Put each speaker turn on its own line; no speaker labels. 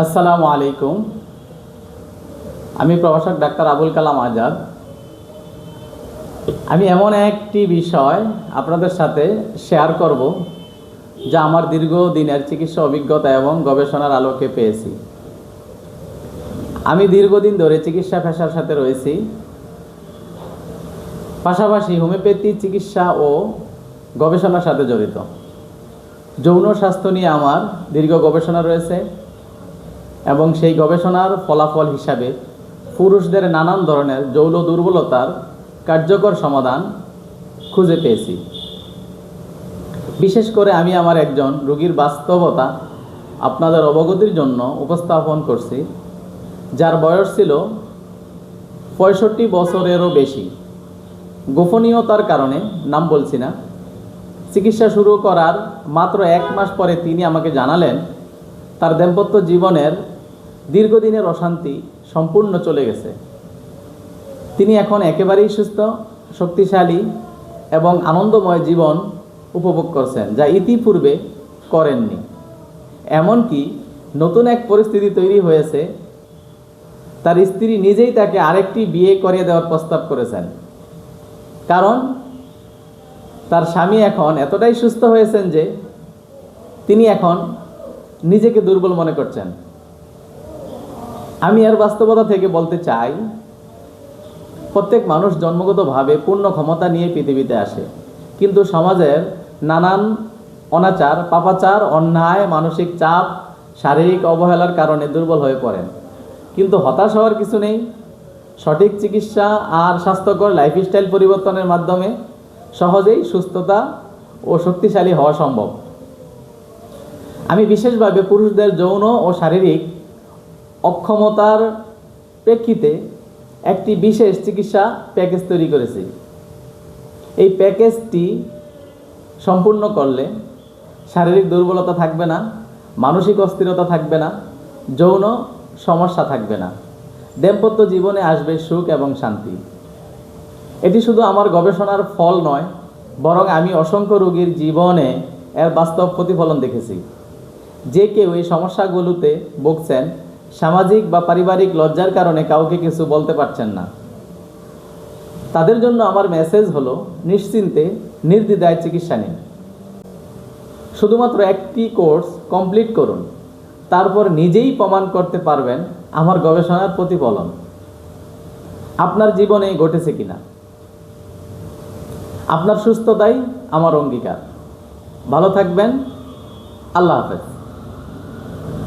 আসসালামু আলাইকুম। আমি প্রভাষক ডাক্তার আবুল কালাম আজাদ। আমি এমন একটি বিষয় আপনাদের সাথে শেয়ার করব যা আমার দীর্ঘ দিনের চিকিৎসা অভিজ্ঞতা এবং গবেষণার আলোকে পেয়েছি। আমি দীর্ঘদিন ধরে চিকিৎসা পেশার সাথে রয়েছি। পাশাপাশি হোমিওপ্যাথি চিকিৎসা ও গবেষণার সাথে জড়িত। যৌন স্বাস্থ্য নিয়ে আমার দীর্ঘ গবেষণা রয়েছে। এবং সেই গবেষণার ফলাফল হিসাবে পুরুষদের নানান ধরনের যৌন দুর্বলতার কার্যকর সমাধান খুঁজে পেয়েছি। বিশেষ করে আমি আমার একজন রোগীর বাস্তবতা আপনাদের অবগতির জন্য উপস্থাপন করছি, যার বয়স ছিল পঁয়ষট্টি বছরেরও বেশি। গোপনীয়তার কারণে, নাম বলছি না, চিকিৎসা শুরু করার মাত্র এক মাস পরে তিনি আমাকে জানালেন, তার দাম্পত্য জীবনের দীর্ঘদিনের অশান্তি সম্পূর্ণ চলে গেছে। তিনি এখন একেবারেই সুস্থ, শক্তিশালী এবং আনন্দময় জীবন উপভোগ করছেন, যা ইতিপূর্বে করেননি। এমনকি নতুন এক পরিস্থিতি তৈরি হয়েছে, তার স্ত্রী নিজেই তাকে আরেকটি বিয়ে করিয়ে দেওয়ার প্রস্তাব করেছেন। কারণ তার স্বামী এখন এতটাই সুস্থ হয়েছেন যে তিনি এখন নিজেকে দুর্বল মনে করছেন। আমি এর বাস্তবতা থেকে বলতে চাই, প্রত্যেক মানুষ জন্মগতভাবে পূর্ণ ক্ষমতা নিয়ে পৃথিবীতে আসে। কিন্তু সমাজের নানান অনাচার, পাপাচার, অন্যায়, মানসিক চাপ, শারীরিক অবহেলার কারণে দুর্বল হয়ে পড়েন। কিন্তু হতাশ হওয়ার কিছু নেই। সঠিক চিকিৎসা আর স্বাস্থ্যকর লাইফস্টাইল পরিবর্তনের মাধ্যমে সহজেই সুস্থতা ও শক্তিশালী হওয়া সম্ভব। আমি বিশেষভাবে পুরুষদের যৌন ও শারীরিক অক্ষমতার প্রেক্ষিতে একটি বিশেষ চিকিৎসা প্যাকেজ তৈরি করেছি। এই প্যাকেজটি সম্পূর্ণ করলে শারীরিক দুর্বলতা থাকবে না, মানসিক অস্থিরতা থাকবে না, যৌন সমস্যা থাকবে না। দাম্পত্য জীবনে আসবে সুখ এবং শান্তি। এটি শুধু আমার গবেষণার ফল নয়, বরং আমি অসংখ্য রোগীর জীবনে এর বাস্তব প্রতিফলন দেখেছি। যে কেউ এই সমস্যাগুলোতে ভুগছেন সামাজিক বা পারিবারিক লজ্জার কারণে কাউকে কিছু বলতে পারছেন না। তাদের জন্য আমার মেসেজ হলো, নিশ্চিন্তে নির্দ্বিধায় চিকিৎসা নিন। শুধুমাত্র একটি কোর্স কমপ্লিট করুন। তারপর নিজেই প্রমাণ করতে পারবেন আমার গবেষণার প্রতিফলন। আপনার জীবনে ঘটেছে কিনা? আপনার সুস্থতাই আমার অঙ্গীকার। ভালো থাকবেন। আল্লাহ হাফেজ।